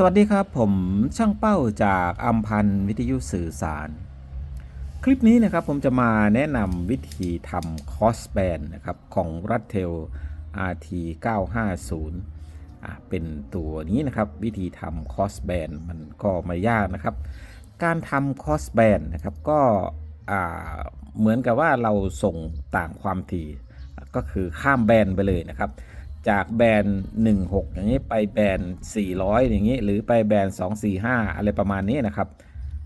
สวัสดีครับผมช่างเป้าจากอัมพันวิทยุสื่อสาร คลิปนี้นะครับผมจะมาแนะนำวิธีทำคอสแบนนะครับของรัตเทล RT 950อะเป็นตัวนี้นะครับวิธีทำคอสแบนมันก็ไม่ยากนะครับ การทำคอสแบนนะครับก็อ่าเหมือนกับว่าเราส่งต่างความถี่ก็คือข้ามแบนไปเลยนะครับ จากแบรนด์16 อย่างนี้ไปแบรนด์400 อย่างนี้ หรือไปแบรนด์245 อะไรประมาณนี้นะครับ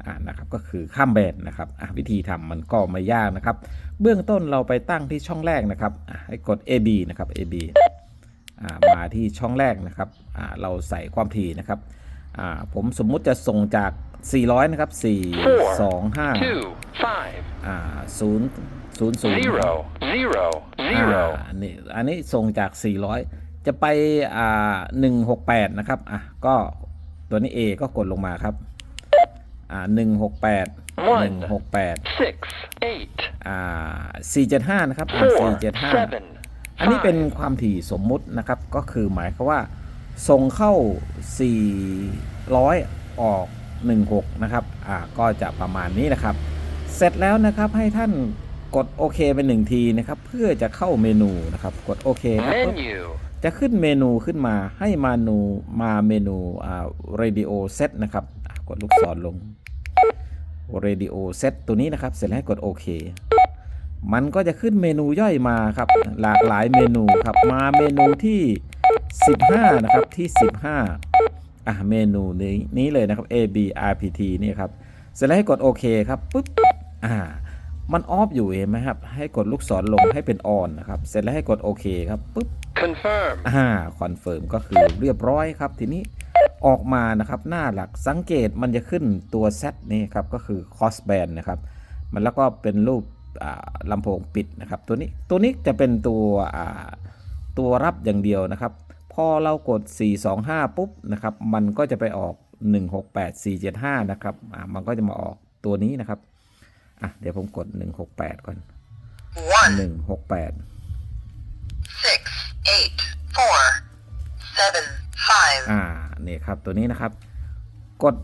อ่านะครับก็คือข้ามแบรนด์นะครับวิธีทำมันก็ไม่ยากนะครับ เบื้องต้นเราไปตั้งที่ช่องแรกนะครับให้กด AB นะครับ AB มาที่ช่องแรกนะครับเราใส่ความถี่นะครับผมสมมุติจะส่งจาก 400 นะครับ 4 2 5 0 ศูนย์ศูนย์ zero zero zero อันนี้อันนี้ส่งจาก 400 จะไปอ่า168 นะครับ อะ ก็ตัวนี้ A ก็กดลงมาครับ อ่า168 168 six eight อ่า475 นะครับ four า 475 seven อันนี้เป็นความถี่สมมุตินะครับ ก็คือหมายความว่า ส่งเข้า 400 ออก 16 นะครับ อ่า ก็จะประมาณนี้นะครับ เสร็จแล้วนะครับให้ท่าน กดโอเคไปหนึ่งทีนะครับ เพื่อจะเข้าเมนูนะครับ กดโอเคครับปุ๊บ menu, จะขึ้นเมนูขึ้นมาให้มานูมาเมนูอ่า radio set นะครับอะกดลูกศรลง radio set ตัวนี้นะครับ เสร็จแล้วให้กดโอเคมันก็จะขึ้นเมนูย่อยมาครับ หลากหลายเมนูครับ มาเมนูที่ 15 นะครับที่ 15 อะเมนูนี้นี้เลยนะครับ A B R P T นี่ครับ เสร็จแล้วให้กดโอเคครับปุ๊บอ่า มันออฟอยู่เห็นไหมครับ ให้กดลูกศรลงให้เป็นออนนะครับ เสร็จแล้วให้กดโอเคครับปุ๊บ confirm, อ่าคอนเฟิร์มก็คือเรียบร้อยครับ ทีนี้ออกมานะครับ หน้าหลักสังเกตมันจะขึ้นตัว Z นี่ครับ ก็คือ cross band นะครับ มันแล้วก็เป็นรูปอ่าลำโพงปิดนะครับ ตัวนี้ตัวนี้จะเป็นตัวอ่าตัวรับอย่างเดียวนะครับ พอเรากด 425 ปุ๊บนะครับ มันก็จะไปออก 168475 นะครับอ่ามันก็จะมาออกตัวนี้นะครับ อะเดี๋ยวผมกด168ก่อน one, 168 six, eight, four, seven, five, อ่านี่ครับตัวนี้นะครับ กด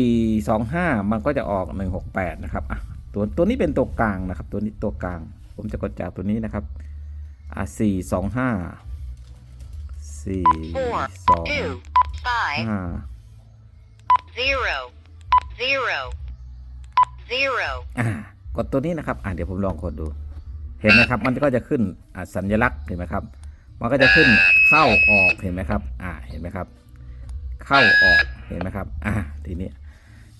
425มันก็จะออก168นะครับอะตัวตัวนี้เป็นตัวกลางนะครับ ตัวนี้ตัวกลาง ผมจะกดจากตัวนี้นะครับอ่า425 four, two, 4 five, 2 zero, zero, zero, อ่ากดตัวนี้นะครับ อ่าเดี๋ยวผมลองกดดู เห็นไหมครับ มันก็จะขึ้นอ่าสัญลักษณ์เห็นไหมครับ มันก็จะขึ้นเข้าออกเห็นไหมครับ อ่าเห็นไหมครับ เข้าออกเห็นไหมครับ อ่าทีนี้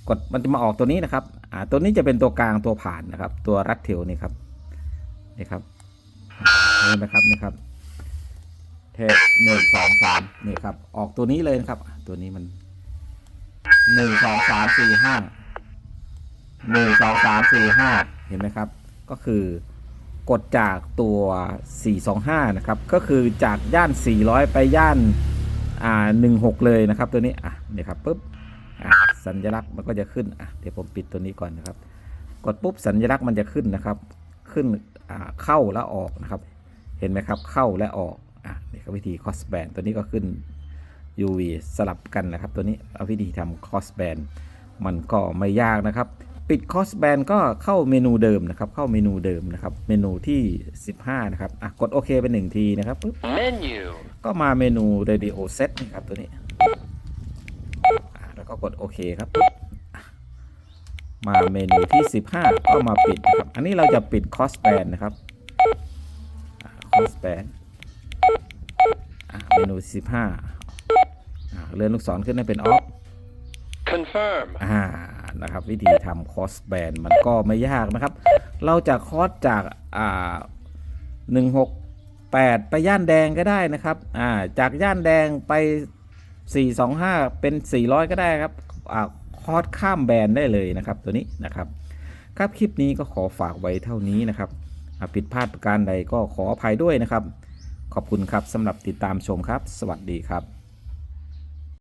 กดมันจะมาออกตัวนี้นะครับ อ่า ตัวนี้จะเป็นตัวกลางตัวผ่านนะครับ ตัวรัดเทลนี่ครับ นี่ครับเห็นไหมครับนี่ครับ เทปหนึ่งสองสามนี่ครับ ออกตัวนี้เลยนะครับ ตัวนี้มันหนึ่งสองสามสี่ห้า หนึ่งสองสามสี่ห้าเห็นไหมครับ ก็คือกดจากตัว 425 นะครับ ก็คือจากย่าน 400 ไปย่านอ่า16 เลยนะครับ ตัวนี้ อะนี่ครับปุ๊บอะสัญลักษณ์มันก็จะขึ้น อะ เดี๋ยวผมปิดตัวนี้ก่อนนะครับ กดปุ๊บสัญลักษณ์มันจะขึ้นนะครับ ขึ้นอ่าเข้าและออกนะครับ เห็นไหมครับ เข้าและออก อะนี่ก็วิธี cross band ตัวนี้ก็ขึ้น UV สลับกันนะครับ ตัวนี้เอาวิธีทำ cross band มันก็ไม่ยากนะครับ ปิด cross band ก็เข้าเมนูเดิมนะครับ เข้าเมนูเดิมนะครับ เมนูที่ 15 นะครับอะกดโอเคไปหนึ่งทีนะครับปุ๊บ menu, ก็มาเมนู radio set นี่ครับตัวนี้อะแล้วก็กดโอเคครับปุ๊บอะมาเมนูที่ 15 ก็มาปิดนะครับ อันนี้เราจะปิด cross band นะครับอะ cross band อะเมนู 15อะเลื่อนลูกศรขึ้นให้เป็น off confirm, อ่า นะครับ วิธีทำคอสแบนมันก็ไม่ยากนะครับ เราจะคอสจากอ่าหนึ่งหกแปดไปย่านแดงก็ได้นะครับอ่าจากย่านแดงไปสี่สองห้าเป็นสี่ร้อยก็ได้ครับอ่าคอสข้ามแบนได้เลยนะครับตัวนี้นะครับครับคลิปนี้ก็ขอฝากไว้เท่านี้นะครับผิดพลาดประการใดก็ขออภัยด้วยนะครับ ขอบคุณครับสำหรับติดตามชมครับ สวัสดีครับ